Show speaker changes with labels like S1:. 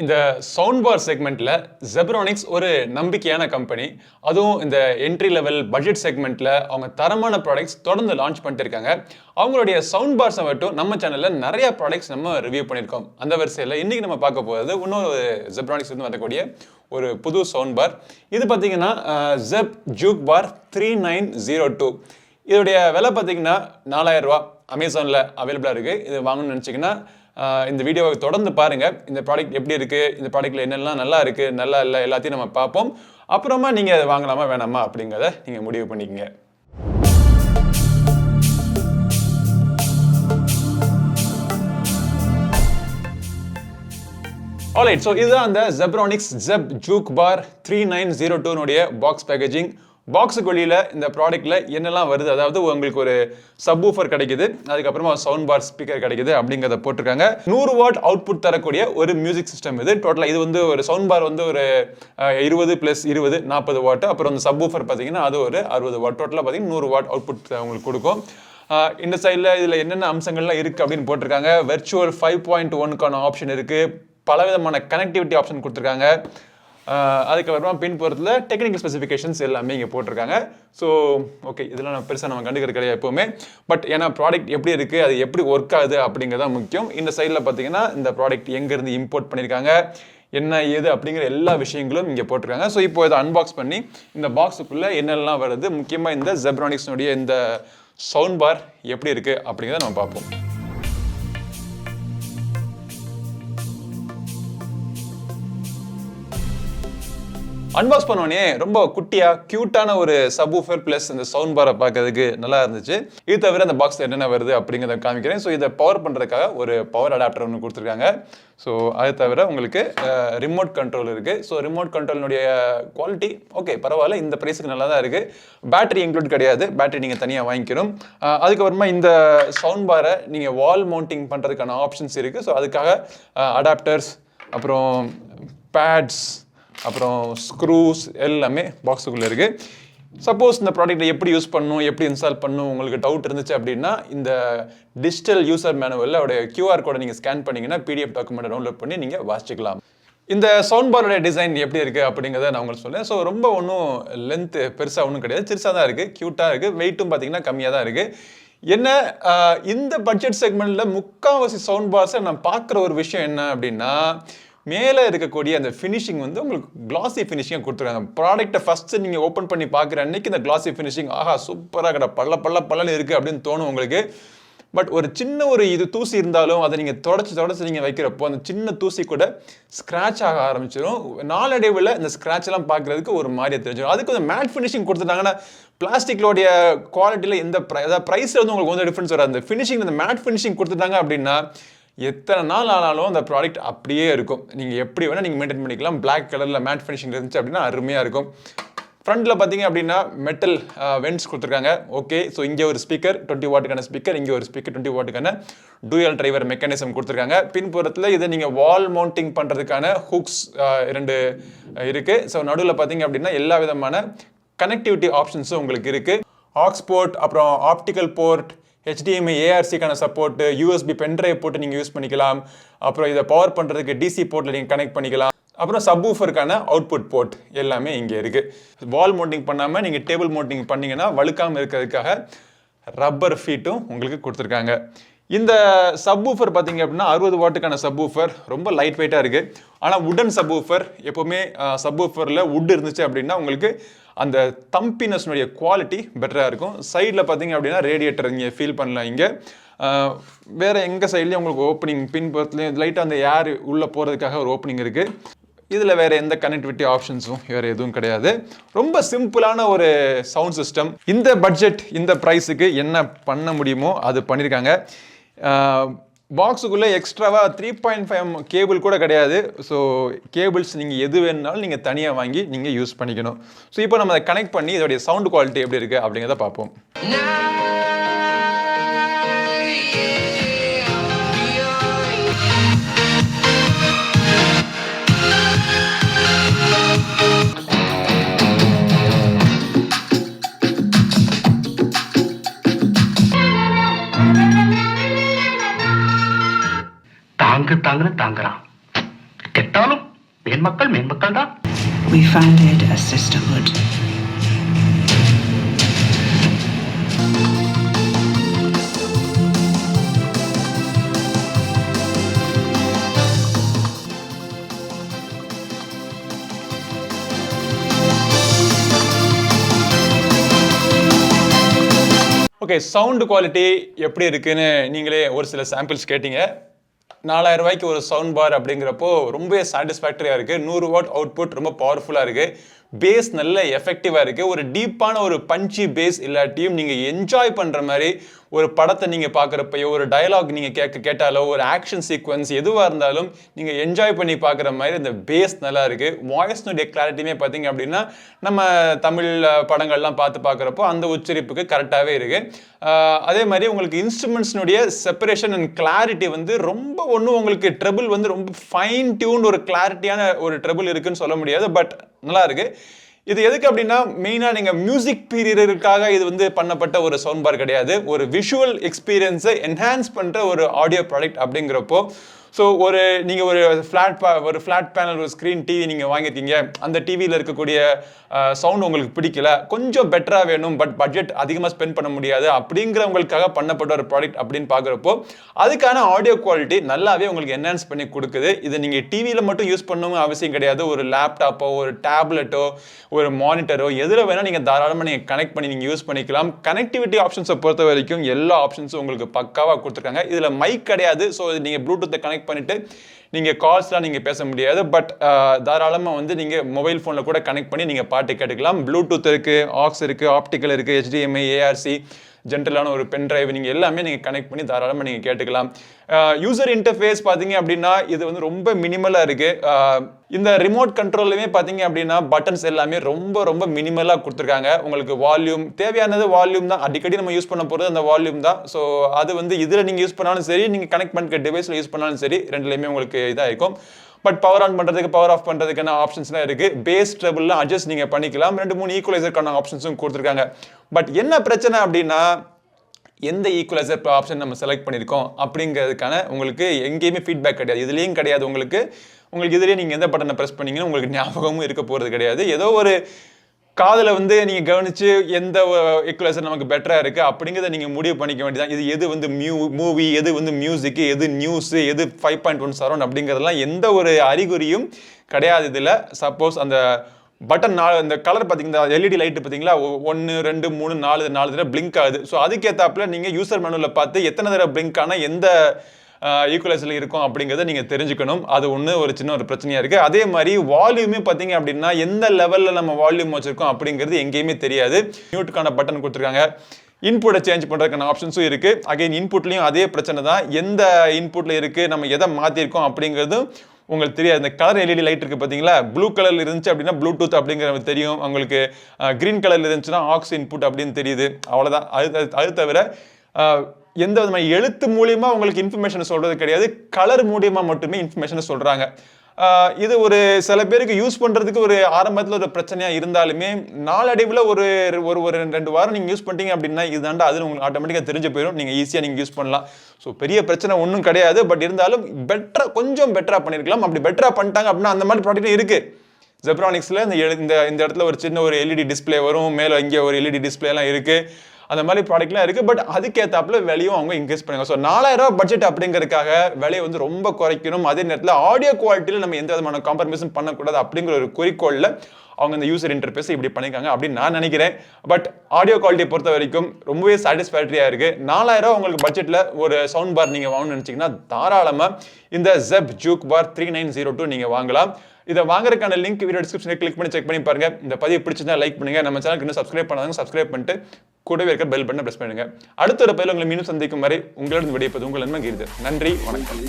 S1: இந்த sound bar செக்மெண்ட்டில் Zebronics ஒரு நம்பிக்கையான கம்பெனி அதுவும் இந்த என்ட்ரி லெவல் பட்ஜெட் செக்மெண்ட்டில் அவங்க தரமான ப்ராடக்ட்ஸ் தொடர்ந்து லான்ச் பண்ணிட்டு இருக்காங்க அவங்களுடைய சவுண்ட் பார்ஸை மட்டும் நம்ம சேனலில் நிறைய ப்ராடக்ட்ஸ் நம்ம ரிவ்யூ பண்ணியிருக்கோம். அந்த வரிசையில் இன்றைக்கி நம்ம பார்க்க போகிறது இன்னொரு ஜெப்ரானிக்ஸ் இருந்து வரக்கூடிய ஒரு புது சவுண்ட் பார் இது பார்த்தீங்கன்னா Zeb Juke bar three nine zero two இதோடைய விலை பார்த்தீங்கன்னா நாலாயிரம் ரூபா அமேசானில் அவைலபிளாக இருக்குது இது வாங்கணும்னு நினச்சிங்கன்னா இந்த வீடியோவை தொடர்ந்து பாருங்கள் இந்த ப்ராடக்ட் எப்படி இருக்குது இந்த ப்ராடக்ட்டில் என்னெல்லாம் நல்லா இருக்குது நல்லா இல்லை? எல்லாத்தையும் நம்ம பார்ப்போம். அப்புறமா நீங்கள் அதை வாங்கலாமா வேணாமா அப்படிங்கிறத நீங்கள் முடிவு பண்ணிக்கங்க. ஆல்ரைட் ஸோ இதுதான் அந்த Zebronics Zeb Juke bar three nine zero டூனுடைய box packaging பாக்ஸுக்கு வெளியில் இந்த ப்ராடக்ட்டில் என்னெல்லாம் வருது? அதாவது உங்களுக்கு ஒரு சப் ஊஃபர் கிடைக்குது அதுக்கப்புறமா சவுண்ட் பார் ஸ்பீக்கர் கிடைக்குது அப்படிங்கிறத போட்டிருக்காங்க. நூறு வாட் அவுட்புட் தரக்கூடிய ஒரு மியூசிக் சிஸ்டம் இது. டோட்டலாக இது வந்து ஒரு சவுண்ட் பார் வந்து ஒரு இருபது ப்ளஸ் இருபது நாற்பது வாட் அப்புறம் இந்த ஊஃபர் பார்த்தீங்கன்னா அது ஒரு அறுபது வாட் டோட்டலாக பார்த்தீங்கன்னா நூறு வாட் அவுட்புட் உங்களுக்கு கொடுக்கும். இந்த சைடில் இதில் என்னென்ன அம்சங்கள்லாம் இருக்குது அப்படின்னு போட்டிருக்காங்க. வெர்ச்சுவல் ஃபைவ் பாயிண்ட் ஒன்க்கான ஆப்ஷன் இருக்குது பலவிதமான கனெக்டிவிட்டி ஆப்ஷன் கொடுத்துருக்காங்க. அதுக்கப்புறமா பின்புறத்தில் டெக்னிக்கல் ஸ்பெசிஃபிகேஷன்ஸ் எல்லாமே இங்கே போட்டிருக்காங்க. ஸோ ஓகே இதெல்லாம் நம்ம பெருசாக நம்ம கண்டுக்கிறது கிடையாது எப்போவுமே. பட் ஏன்னா ப்ராடக்ட் எப்படி இருக்குது அது எப்படி ஒர்க் ஆகுது அப்படிங்கிறது தான் முக்கியம். இந்த சைடில் பார்த்தீங்கன்னா இந்த ப்ராடக்ட் எங்கேருந்து இம்போர்ட் பண்ணியிருக்காங்க என்ன ஏது அப்படிங்கிற எல்லா விஷயங்களும் இங்கே போட்டிருக்காங்க. ஸோ இப்போ இதை அன்பாக்ஸ் பண்ணி இந்த பாக்ஸுக்குள்ளே என்னெல்லாம் வருது? முக்கியமாக இந்த ஜெப்ரானிக்ஸ்னுடைய இந்த சவுண்ட் பார் எப்படி இருக்குது அப்படிங்கிறத நம்ம பார்ப்போம். அன்பாக்ஸ் பண்ணோடனே ரொம்ப குட்டியாக க்யூட்டான ஒரு சப்வூஃபர் ப்ளஸ் இந்த சவுண்ட் பாரை பார்க்கறதுக்கு நல்லா இருந்துச்சு. இது தவிர அந்த பாக்ஸில் என்னென்ன வருது அப்படிங்கிறத காமிக்கிறேன். ஸோ இதை பவர் பண்ணுறதுக்காக ஒரு பவர் அடாப்டர் ஒன்று கொடுத்துருக்காங்க. ஸோ அது தவிர உங்களுக்கு ரிமோட் கண்ட்ரோல் இருக்குது ஸோ ரிமோட் கண்ட்ரோலினுடைய குவாலிட்டி ஓகே பரவாயில்ல. இந்த ப்ரைஸுக்கு நல்லா தான் இருக்குது பேட்டரி இன்க்ளூட் கிடையாது. பேட்டரி நீங்கள் தனியாக வாங்கிக்கணும். அதுக்கப்புறமா இந்த சவுண்ட் பாரை நீங்கள் வால் மவுண்டிங் பண்ணுறதுக்கான ஆப்ஷன்ஸ் இருக்குது ஸோ அதுக்காக அடாப்டர்ஸ் அப்புறம் பேட்ஸ் அப்புறம் ஸ்க்ரூஸ் எல்லாமே பாக்ஸுக்குள்ளே இருக்குது சப்போஸ் இந்த ப்ராடக்ட்டை எப்படி யூஸ் பண்ணணும் எப்படி இன்ஸ்டால் பண்ணணும் உங்களுக்கு டவுட் இருந்துச்சு அப்படின்னா இந்த டிஜிட்டல் யூசர் மேனுவலில் அவருடைய கியூஆர் கோடை நீங்கள் ஸ்கேன் பண்ணீங்கன்னா பிடிஎஃப் டாக்குமெண்ட்டை டவுன்லோட் பண்ணி நீங்கள் வாசிக்கலாம் இந்த சவுண்ட் பாரோட டிசைன் எப்படி இருக்குது அப்படிங்கிறத நான் உங்களுக்கு சொல்லேன் ஸோ ரொம்ப ஒன்றும் லென்த்து பெருசாக ஒன்றும் கிடையாது. சிறுசாக தான் இருக்குது க்யூட்டாக இருக்குது வெயிட்டும் பார்த்தீங்கன்னா கம்மியாக தான் இருக்குது என்ன இந்த பட்ஜெட் செக்மெண்ட்டில் முக்கால்வாசி சவுண்ட் பார்ஸை நான் பார்க்குற ஒரு விஷயம் என்ன அப்படின்னா மேலே இருக்கக்கூடிய அந்த ஃபினிஷிங் வந்து உங்களுக்கு கிளாசி ஃபினிஷிங்காக கொடுத்துருக்காங்க ப்ராடக்ட்டை ஃபஸ்ட்டு நீங்கள் ஓப்பன் பண்ணி பார்க்குற அன்னைக்கு இந்த கிளாசி ஃபினிஷிங் ஆஹா சூப்பராக கடை பல்ல பல்ல பல்லன்னு இருக்குது அப்படின்னு தோணும் உங்களுக்கு. பட் ஒரு சின்ன ஒரு இது தூசி இருந்தாலும் அதை நீங்கள் தொடச்சி தொடச்சி நீங்கள் வைக்கிறப்போ அந்த சின்ன தூசி கூட ஸ்க்ராட்ச் ஆக ஆரம்பிச்சிடும் நாளடைவில் இந்த ஸ்க்ராட்ச்லாம் பார்க்குறதுக்கு ஒரு மாதிரியா தெரிஞ்சிடும் அதுக்கு வந்து மேட் ஃபினிஷிங் கொடுத்துட்டாங்கன்னா பிளாஸ்டிக்லோடைய குவாலிட்டியில் எந்த ப்ரை அதாவது ப்ரைஸில் வந்து உங்களுக்கு வந்து டிஃப்ரென்ஸ் வராது. அந்த ஃபினிஷிங் இந்த மேட் ஃபினிஷிங் கொடுத்துட்டாங்க அப்படின்னா எத்தனை நாள் ஆனாலும் அந்த ப்ராடக்ட் அப்படியே இருக்கும். நீங்கள் எப்படி வேணால் நீங்கள் மெயின்டைன் பண்ணிக்கலாம். பிளாக் கலரில் மேட் ஃபினிஷிங் இருந்துச்சு அப்படின்னா அருமையாக இருக்கும். ஃப்ரண்ட்டில் பார்த்தீங்க அப்படின்னா மெட்டல் வென்ட்ஸ் கொடுத்துருக்காங்க. ஓகே ஸோ இங்கே ஒரு ஸ்பீக்கர் டுவெண்ட்டி வாட்டுக்கான ஸ்பீக்கர் இங்கே ஒரு ஸ்பீக்கர் டுவெண்ட்டி வாட்டுக்கான டூயல் டிரைவர் மெக்கானிசம் கொடுத்துருக்காங்க. பின்புறத்தில் இதை நீங்கள் வால் மவுண்டிங் பண்ணுறதுக்கான ஹூக்ஸ் இரண்டு இருக்குது ஸோ நடுவில் பார்த்தீங்க அப்படின்னா எல்லா விதமான கனெக்டிவிட்டி ஆப்ஷன்ஸும் உங்களுக்கு இருக்குது ஆக்ஸ்போர்ட் அப்புறம் ஆப்டிக்கல் போர்ட் ஹெச்டிஎம்ஐ ஏஆர்சிக்கான சப்போர்ட்டு யூஎஸ்பி பென்ட்ரைவ் போட்டு நீங்கள் யூஸ் பண்ணிக்கலாம். அப்புறம் இதை பவர் பண்ணுறதுக்கு டிசி போர்ட்டில் நீங்கள் கனெக்ட் பண்ணிக்கலாம். அப்புறம் சப்வூஃபருக்கான அவுட்புட் போர்ட் எல்லாமே இங்கே இருக்குது வால் மவுண்டிங் பண்ணாமல் நீங்கள் டேபிள் மவுண்டிங் பண்ணிங்கன்னா வழுக்காமல் இருக்கிறதுக்காக ரப்பர் ஃபீட்டும் உங்களுக்கு கொடுத்துருக்காங்க. இந்த சப்வூஃபர் பார்த்தீங்க அப்படின்னா அறுபது வாட்டுக்கான சப்வூஃபர் ரொம்ப லைட் வெயிட்டாக இருக்குது ஆனால் உடன் சப்வூஃபர் எப்போவுமே சப்வூஃபரில் உட் இருந்துச்சு அப்படின்னா உங்களுக்கு அந்த தம்பினஸ்னுடைய குவாலிட்டி பெட்டராக இருக்கும். சைடில் பார்த்தீங்க அப்படின்னா ரேடியேட்டர் இங்கே ஃபீல் பண்ணலாம் இங்கே. வேறு எங்கள் சைட்லேயும் உங்களுக்கு ஓப்பனிங் பின்புறத்துலேயும் லைட்டாக அந்த ஏர் உள்ளே போகிறதுக்காக ஒரு ஓப்பனிங் இருக்குது இதில் வேறு எந்த கனெக்டிவிட்டி ஆப்ஷன்ஸும் வேறு எதுவும் கிடையாது. ரொம்ப சிம்பிளான ஒரு சவுண்ட் சிஸ்டம் இந்த பட்ஜெட் இந்த ப்ரைஸுக்கு என்ன பண்ண முடியுமோ அது பண்ணியிருக்காங்க பாக்ஸுக்குள்ளே எக்ஸ்ட்ராவாக த்ரீ பாயிண்ட் ஃபைவ் கேபிள் கூட கிடையாது. ஸோ கேபிள்ஸ் நீங்கள் எது வேணுனாலும் நீங்கள் தனியாக வாங்கி நீங்கள் யூஸ் பண்ணிக்கணும். ஸோ இப்போ நம்ம அதை கனெக்ட் பண்ணி இதோடைய சவுண்ட் குவாலிட்டி எப்படி இருக்குது அப்படிங்கிறத பார்ப்போம்.
S2: தாங்கு தாங்குன்னு தாங்குறான். கெட்டாலும் என் மக்கள் மென்மக்கள் தான்.
S3: We founded a sisterhood.
S1: Okay sound quality எப்படி இருக்குன்னு நீங்களே ஒரு சில சாம்பிள்ஸ் கேட்டீங்க. நாலாயிரம் ரூபாய்க்கு ஒரு சவுண்ட் பார் அப்படிங்கிறப்போ ரொம்ப சாட்டிஸ்ஃபேக்டரியாக இருக்குது நூறு வாட் அவுட்புட் ரொம்ப பவர்ஃபுல்லாக இருக்குது பேஸ் நல்ல எஃபெக்டிவாக இருக்குது ஒரு டீப்பான ஒரு பஞ்சி பேஸ் இல்லாட்டியும் நீங்கள் என்ஜாய் பண்ணுற மாதிரி ஒரு படத்தை நீங்கள் பார்க்குறப்பையோ ஒரு டயலாக் நீங்கள் கேட்க கேட்டாலோ ஒரு ஆக்ஷன் சீக்வன்ஸ் எதுவாக இருந்தாலும் நீங்கள் என்ஜாய் பண்ணி பார்க்குற மாதிரி இந்த பேஸ் நல்லா இருக்குது வாய்ஸ்னுடைய கிளாரிட்டியுமே பார்த்தீங்க அப்படின்னா நம்ம தமிழ் படங்கள்லாம் பார்த்து பார்க்குறப்போ அந்த உச்சரிப்புக்கு கரெக்டாகவே இருக்குது அதே மாதிரி உங்களுக்கு இன்ஸ்ட்ருமெண்ட்ஸ்னுடைய செப்பரேஷன் அண்ட் கிளாரிட்டி வந்து ரொம்ப ஒன்றும் உங்களுக்கு ட்ரபிள் வந்து ரொம்ப ஃபைன் டியூன் ஒரு கிளாரிட்டியான ஒரு ட்ரபிள் இருக்குன்னு சொல்ல முடியாது. பட் நல்லா இருக்கு இது எதுக்கு அப்படின்னா மெயினாக நீங்கள் மியூசிக் பீரியடுக்காக இது வந்து பண்ணப்பட்ட ஒரு சவுண்ட் பார் கிடையாது. ஒரு விஷுவல் எக்ஸ்பீரியன்ஸை என்ஹான்ஸ் பண்ணுற ஒரு ஆடியோ ப்ராடக்ட் அப்படிங்கிறப்போ ஸோ ஒரு நீங்கள் ஒரு ஃப்ளாட் பே ஒரு ஃப்ளாட் பேனல் ஒரு ஸ்க்ரீன் டிவி நீங்கள் வாங்கியிருக்கீங்க. அந்த டிவியில் இருக்கக்கூடிய சவுண்ட் உங்களுக்கு பிடிக்கல. கொஞ்சம் பெட்டராக வேணும் பட் பட்ஜெட் அதிகமாக ஸ்பெண்ட் பண்ண முடியாது. அப்படிங்கிறவங்களுக்காக பண்ணப்பட்ட ஒரு ப்ராடக்ட் அப்படின்னு பார்க்குறப்போ அதுக்கான ஆடியோ குவாலிட்டி நல்லாவே உங்களுக்கு என்ஹான்ஸ் பண்ணி கொடுக்குது. இது நீங்கள் டிவியில் மட்டும் யூஸ் பண்ணணும் அவசியம் கிடையாது. ஒரு லேப்டாப்போ ஒரு டேப்லெட்டோ ஒரு மானிட்டரோ எதில் வேணால் நீங்கள் தாராளமாக நீங்கள் கனெக்ட் பண்ணி நீங்கள் யூஸ் பண்ணிக்கலாம். கனெக்டிவிட்டி ஆப்ஷன்ஸை பொறுத்த வரைக்கும் எல்லா ஆப்ஷன்ஸும் உங்களுக்கு பக்காவாக கொடுத்துருக்காங்க. இதில் மைக் கிடையாது. ஸோ நீங்கள் ப்ளூடூத்தை கனெக்ட் கனெக்ட் பண்ணிவிட்டு நீங்கள் கால்ஸ்லாம் நீங்கள் பேச முடியாது பட் uh, தாராளமாக வந்து நீங்கள் மொபைல் ஃபோனில் கூட கனெக்ட் பண்ணி நீங்கள் பாட்டு கேட்டுக்கலாம். ப்ளூடூத் இருக்குது ஆக்ஸ் இருக்குது ஆப்டிக்கல் இருக்குது ஹெச்டிஎம்ஐ ஏஆர்சி ஜென்ரலான ஒரு பென் டிரைவ் நீங்கள் எல்லாமே நீங்கள் கனெக்ட் பண்ணி தாராளமாக நீங்கள் கேட்டுக்கலாம். யூசர் இன்டர்ஃபேஸ் பார்த்தீங்க அப்படின்னா இது வந்து ரொம்ப மினிமலாக இருக்குது இந்த ரிமோட் கண்ட்ரோல்லையுமே பார்த்தீங்க அப்படின்னா பட்டன்ஸ் எல்லாமே ரொம்ப ரொம்ப மினிமலாக கொடுத்துருக்காங்க. உங்களுக்கு வால்யூம் தேவையானது வால்யூம் தான். அடிக்கடி நம்ம யூஸ் பண்ண போகிறது அந்த வால்யூம் தான். ஸோ அது வந்து இதில் நீங்கள் யூஸ் பண்ணாலும் சரி நீங்கள் கனெக்ட் பண்ணிக்க டிவைஸில் யூஸ் பண்ணாலும் சரி ரெண்டுலேயுமே உங்களுக்கு இதாக இருக்கும் பட் பவர் ஆன் பண்ணுறதுக்கு பவர் ஆஃப் பண்ணுறதுக்கான ஆப்ஷன்ஸ்லாம் இருக்குது பேஸ் ட்ரபிள்லாம் அட்ஜஸ்ட் நீங்கள் பண்ணிக்கலாம். ரெண்டு மூணு ஈக்குவலைசருக்கான ஆப்ஷன்ஸும் கொடுத்துருக்காங்க. பட் என்ன பிரச்சனை அப்படின்னா எந்த ஈக்குவலைசர் ஆப்ஷன் நம்ம செலக்ட் பண்ணியிருக்கோம் அப்படிங்கிறதுக்கான உங்களுக்கு எங்கேயுமே ஃபீட்பேக் கிடையாது. இதுலேயும் கிடையாது உங்களுக்கு. உங்களுக்கு இதுலேயே நீங்கள் எந்த பட்டனை ப்ரெஸ் பண்ணீங்கன்னு உங்களுக்கு ஞாபகமும் இருக்க போகிறது கிடையாது. ஏதோ ஒரு காதில் வந்து நீங்கள் கவனித்து எந்த ஈக்குவலைசர் நமக்கு பெட்டராக இருக்குது அப்படிங்கிறத நீங்கள் முடிவு பண்ணிக்க வேண்டியதான் இது எது வந்து மியூ மூவி எது வந்து மியூசிக்கு எது நியூஸு எது ஃபைவ் பாயிண்ட் ஒன் சரௌண்ட் அப்படிங்கிறதெல்லாம் எந்த ஒரு அறிகுறியும் கிடையாது இதில். சப்போஸ் அந்த பட்டன் நாலு இந்த கலர் பார்த்தீங்கன்னா எல்இடி லைட்டு பார்த்தீங்களா ஒன்று ரெண்டு மூணு நாலு நாலு தடவை பிளிங்க் ஆகுது. ஸோ அதுக்கேற்றாப்புல நீங்கள் யூசர் மெனுவில் பார்த்து எத்தனை தடவை பிளிங்க் ஆனால் எந்த ஈக்குவலைஸில் இருக்கும் அப்படிங்கிறத நீங்கள் தெரிஞ்சுக்கணும். அது ஒன்று ஒரு சின்ன ஒரு பிரச்சனையாக இருக்குது அதே மாதிரி வால்யூமே பார்த்தீங்க அப்படின்னா எந்த லெவலில் நம்ம வால்யூம் வச்சுருக்கோம் அப்படிங்கிறது எங்கேயுமே தெரியாது. மியூட்டுக்கான பட்டன் கொடுத்துருக்காங்க. இன்புட்டை சேஞ்ச் பண்ணுறதுக்கான ஆப்ஷன்ஸும் இருக்குது அகைன் இன்புட்லேயும் அதே பிரச்சனை தான். எந்த இன்புட்டில் இருக்குது நம்ம எதை மாற்றிருக்கோம் அப்படிங்கிறதும் உங்களுக்கு தெரியாது. இந்த கலர் எல்இடி லைட் இருக்குது பார்த்தீங்களா? ப்ளூ கலரில் இருந்துச்சு அப்படின்னா ப்ளூடூத் அப்படிங்கிறது தெரியும். உங்களுக்கு க்ரீன் கலரில் இருந்துச்சுன்னா ஆக்ஸ் இன்புட் அப்படின்னு தெரியுது. அவ்வளோதான் அது அது- தவிர எந்த விதமான எழுத்து மூலியமா உங்களுக்கு இன்ஃபர்மேஷன் சொல்றது கிடையாது கலர் மூலியமா மட்டுமே இன்ஃபர்மேஷன் சொல்றாங்க. இது ஒரு சில பேருக்கு யூஸ் பண்ணுறதுக்கு ஒரு ஆரம்பத்தில் ஒரு பிரச்சனையாக இருந்தாலுமே நாளடைவில் ஒரு ஒரு ஒரு ரெண்டு வாரம் நீங்கள் யூஸ் பண்ணிட்டீங்க அப்படின்னா இதுதாண்டா அது உங்களுக்கு ஆட்டோமேட்டிக்காக தெரிஞ்சு போயிடும் நீங்கள் ஈஸியாக நீங்கள் யூஸ் பண்ணலாம். ஸோ பெரிய பிரச்சனை ஒன்றும் கிடையாது. பட் இருந்தாலும் பெட்டரா கொஞ்சம் பெட்டரா பண்ணியிருக்கலாம் அப்படி பெட்டராக பண்ணிட்டாங்க அப்படின்னா அந்த மாதிரி ப்ராடக்ட்டும் இருக்குது ஜெப்ரானிக்ஸில் இந்த எழு- இந்த இந்த இடத்துல ஒரு சின்ன ஒரு எல்இடி டிஸ்ப்ளே வரும். மேலே இங்கே ஒரு எல்இடி டிஸ்பிளேலாம் இருக்குது அந்த மாதிரி ப்ராடக்ட்லாம் இருக்குது பட் அதுக்கேற்றாப்புல விலையும் அவங்க இன்க்ரீஸ் பண்ணுங்க. ஸோ நாலாயிரம் பட்ஜெட் அப்படிங்கிறதுக்காக விலையை வந்து ரொம்ப குறைக்கணும். அதே நேரத்தில் ஆடியோ குவாலிட்டியில் நம்ம எந்த விதமான காம்ப்ரமைஸும் பண்ணக்கூடாது அப்படிங்கிற ஒரு குறிக்கோளில் அவங்க இந்த யூசர் இன்டர்ஃபேஸ் இப்படி பண்ணியிருக்காங்க அப்படின்னு நான் நினைக்கிறேன். பட் ஆடியோ குவாலிட்டியை பொறுத்த வரைக்கும் ரொம்பவே சாட்டிஸ்ஃபேக்டரியாக இருக்குது நாலாயிரம் உங்களுக்கு பட்ஜெட்டில் ஒரு சவுண்ட் பார் நீங்கள் வாங்கணும்னு நினச்சிங்கன்னா தாராளமாக இந்த Zeb Juke bar three nine zero two நீங்கள் வாங்கலாம். இதை வாங்குறதுக்கான லிங்க் வீடியோ டிஸ்கிரிப்ஷனில் கிளிக் பண்ணி செக் பண்ணி பாருங்க. இந்த பதிவு பிடிச்சிருந்தா லைக் பண்ணுங்க. நம்ம சேனலுக்கு இன்னும் சப்ஸ்கிரைப் பண்ணாதவங்க சப்ஸ்கிரைப் பண்ணிட்டு கூடவே இருக்க பெல் பட்டனை பிரஸ் பண்ணுங்க. அடுத்த ஒரு பதில் உங்களை மீண்டும் சந்திக்கும் வரை உங்களிடம் விடைப்பது உங்கள் நன்மை கீர்து நன்றி வணக்கம்.